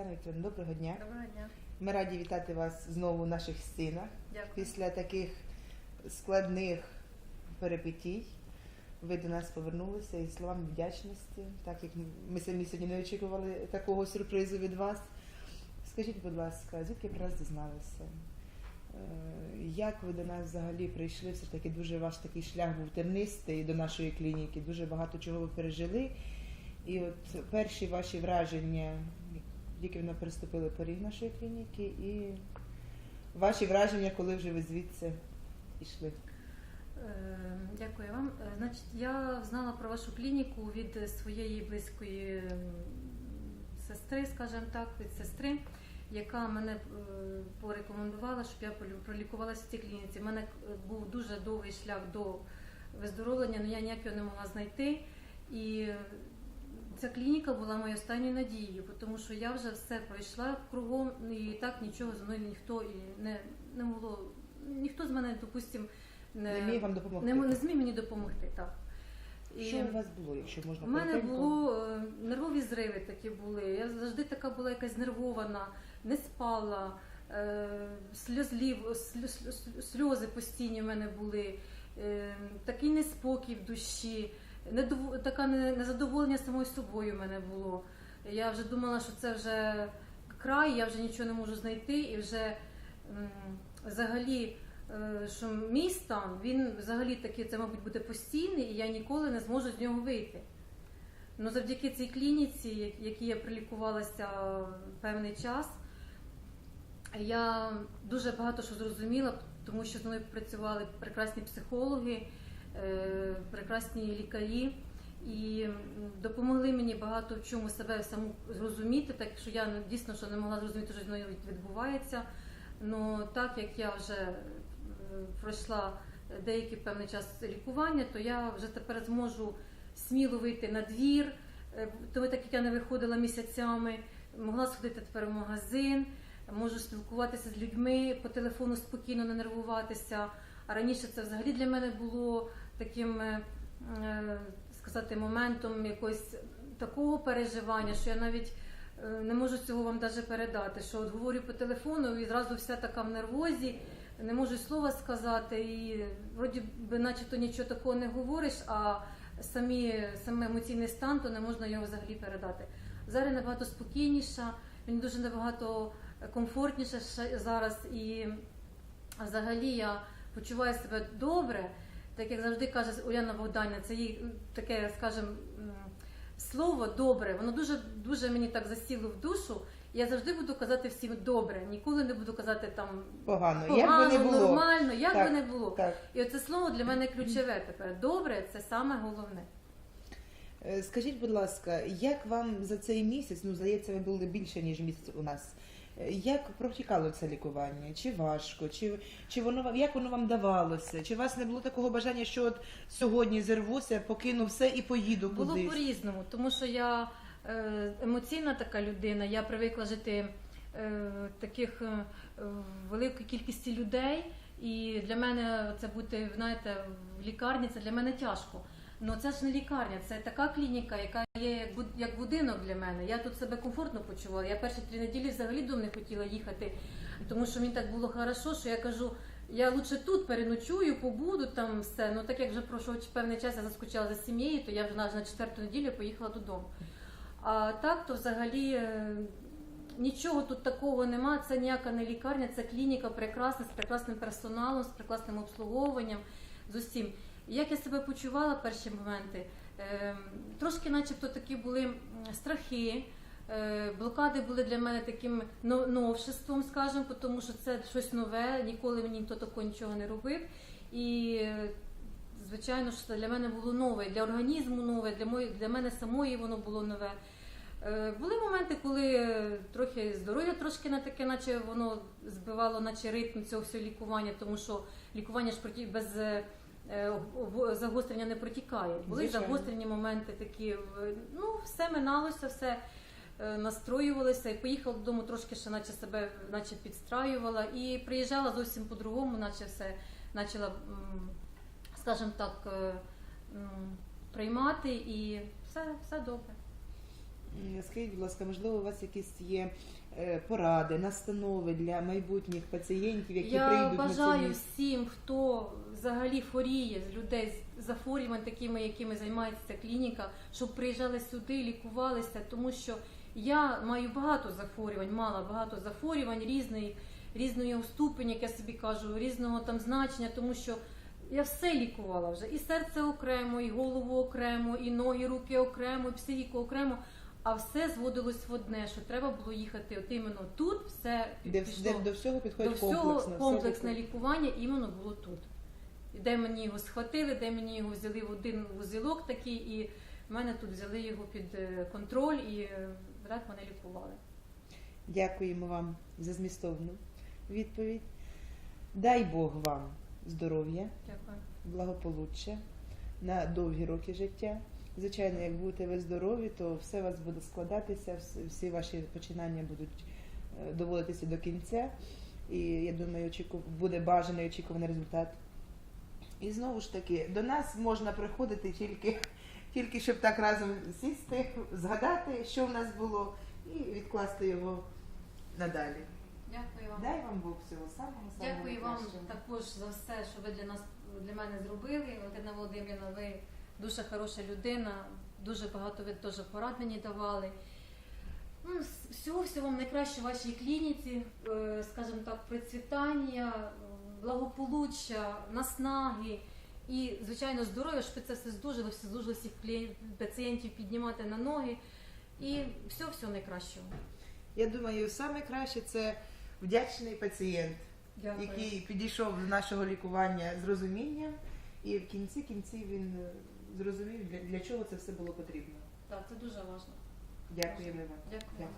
Оксана Вікторовна, доброго дня. Доброго дня. Ми раді вітати вас знову в наших стінах. Дякую. Після таких складних перипетій ви до нас повернулися із словами вдячності, так як ми самі сьогодні не очікували такого сюрпризу від вас. Скажіть, будь ласка, звідки про нас дізналися? Е, Як ви до нас взагалі прийшли? Все таки дуже ваш такий шлях був тернистий до нашої клініки, дуже багато чого ви пережили. І от перші ваші враження, тільки ви переступили поріг нашої клініки, і ваші враження, коли вже ви звідси йшли. Е, Дякую вам. Е, Значить, я знала про вашу клініку від своєї близької сестри, скажімо так, від сестри, яка мене е, порекомендувала, щоб я пролікувалася в цій клініці. У мене був дуже довгий шлях до виздоровлення, але я ніяк його не могла знайти. І ця клініка була моєю останньою надією, тому що я вже все пройшла кругом, і так нічого зі мною ніхто і не, не могло, ніхто з мене, допустим, Не вам допомогти. не, не зміг мені допомогти, так. І Що у вас було, якщо можна у мене було е, нервові зриви такі були. Я завжди така була якась нервована, не спала, е, сльозлів, сль- сль- сльози постійні в мене були, е, такий неспокій в душі, недов- така незадоволення самою собою в мене було. Я вже думала, що це вже край, я вже нічого не можу знайти, і вже взагалі. е, Що мій стан, він взагалі такий, це, мабуть, буде постійний, і я ніколи не зможу з нього вийти. Ну, завдяки цій клініці, якій я прилікувалася певний час, я дуже багато що зрозуміла, тому що з мною працювали прекрасні психологи, прекрасні лікарі. І допомогли мені багато в чому себе саму зрозуміти, так що я дійсно що не могла зрозуміти, що зі мною відбувається. Ну так як я вже е, пройшла деякий певний час лікування, то я вже тепер зможу сміло вийти на двір. Е, Тому так як я не виходила місяцями, могла сходити тепер в магазин, можу спілкуватися з людьми по телефону спокійно, не нервуватися. А раніше це взагалі для мене було таким е, е, сказати моментом якогось такого переживання, що я навіть е, не можу цього вам навіть передати. Що от говорю по телефону і зразу вся така в нервозі, не можу слова сказати, і вроді би, начебто нічого такого не говориш, а самі саме емоційний стан, то не можна його взагалі передати. Зараз набагато спокійніша, мені дуже набагато комфортніше зараз і взагалі я почуваю себе добре, так як завжди каже Уляна Богданівна, це їй таке, скажімо, слово добре, воно дуже дуже мені так засіло в душу. Я завжди буду казати всім добре, ніколи не буду казати там Погано, погано, як би не було. нормально, як Так, би не було. Так. І оце слово для мене ключове тепер. Добре це саме головне. Е, Скажіть, будь ласка, як вам за цей місяць, ну здається, ви були більше ніж місяць у нас. Як протікало це лікування? Чи важко? Чи, чи воно як воно вам давалося? Чи у вас не було такого бажання, що от сьогодні зірвуся, покину все і поїду Було по-різному, тому що я е, емоційна така людина, я привикла жити е, в таких е, в великій кількості людей, і для мене це бути, знаєте, в лікарні це для мене тяжко. Ну це ж не лікарня, це така клініка, яка є як буд- як будинок для мене. Я тут себе комфортно почувала. Я перші три неділі взагалі дом не хотіла їхати, тому що мені так було хорошо, що я кажу. Я лучше тут переночую, побуду там все. Ну так як вже пройшов певний час, я заскучала за сім'єю, то я вже на четверту неділю поїхала додому. А так, то взагалі е, нічого тут такого нема. Це ніяка не лікарня, це клініка прекрасна, з прекрасним персоналом, з прекрасним обслуговуванням, з усім. Як я себе почувала перші моменти? Е, Трошки, начебто, такі були страхи. Е, Блокади були для мене таким новшеством, скажімо, тому що це щось нове, ніколи мені ніхто такого нічого не робив. І звичайно, що це для мене було нове, для організму нове, для мої, для мене самої воно було нове. Е, Були моменти, коли трохи здоров'я трошки не таке, наче воно збивало, наче ритм цього всього лікування, тому що лікування ж без е, загострення не протікає. Були Звичайно. загострені моменти такі. Ну, все миналося, все настроювалося настроювалася і поїхала додому, трошки ще наче себе наче підстраювала. І приїжджала зовсім по-другому, наче все почала, скажімо так, е, приймати і все, все добре. Скажіть, будь ласка, можливо, у вас якісь є е, поради, настанови для майбутніх пацієнтів, які Я прийдуть на бажаю всім, хто взагалі хворіє з людей з захворювань, такими, якими займається ця клініка, щоб приїжджали сюди, лікувалися, тому що я маю багато захворювань, мала багато захворювань різної, різної ступені, як я собі кажу, різного там значення, тому що я все лікувала вже. І серце окремо, і голову окремо, і ноги, руки окремо, і психіку окремо. А все зводилось в одне, що треба було їхати от іменно тут, все Де, пішло. де до всього До підходить всього комплексно. все комплексне лікування іменно було тут. Де мені його схватили, де мені його взяли в один вузілок такий, і в мене тут взяли його під е, контроль і е, так мене лікували. Дякуємо вам за змістовну відповідь. Дай Бог вам здоров'я, благополуччя на довгі роки життя. Звичайно, як будете ви здорові, то все у вас буде складатися, всі ваші починання будуть е, доводитися до кінця. І я думаю, буде бажаний очікуваний результат. І знову ж таки, до нас можна приходити тільки, тільки щоб так разом сісти, згадати, що в нас було, і відкласти його надалі. Дякую вам. Дай вам Бог всього самого самого Дякую вам також за все, що ви для нас для мене зробили. Валентина Володимирівна, ви дуже хороша людина, дуже багато ви теж порад мені давали. Ну, всього всього вам найкраще в вашій клініці, е, скажімо так, процвітання, благополуччя, наснаги і, звичайно, здоров'я, щоб це все здужили, все здужили всіх пацієнтів піднімати на ноги. І всього всього найкращого. Я думаю, саме краще це вдячний пацієнт, Дякую. який підійшов до нашого лікування з розумінням, і в кінці кінці він е, зрозумів, для, для чого це все було потрібно. Так, це дуже важливо. Дякуємо вам. Дякую. Дякую.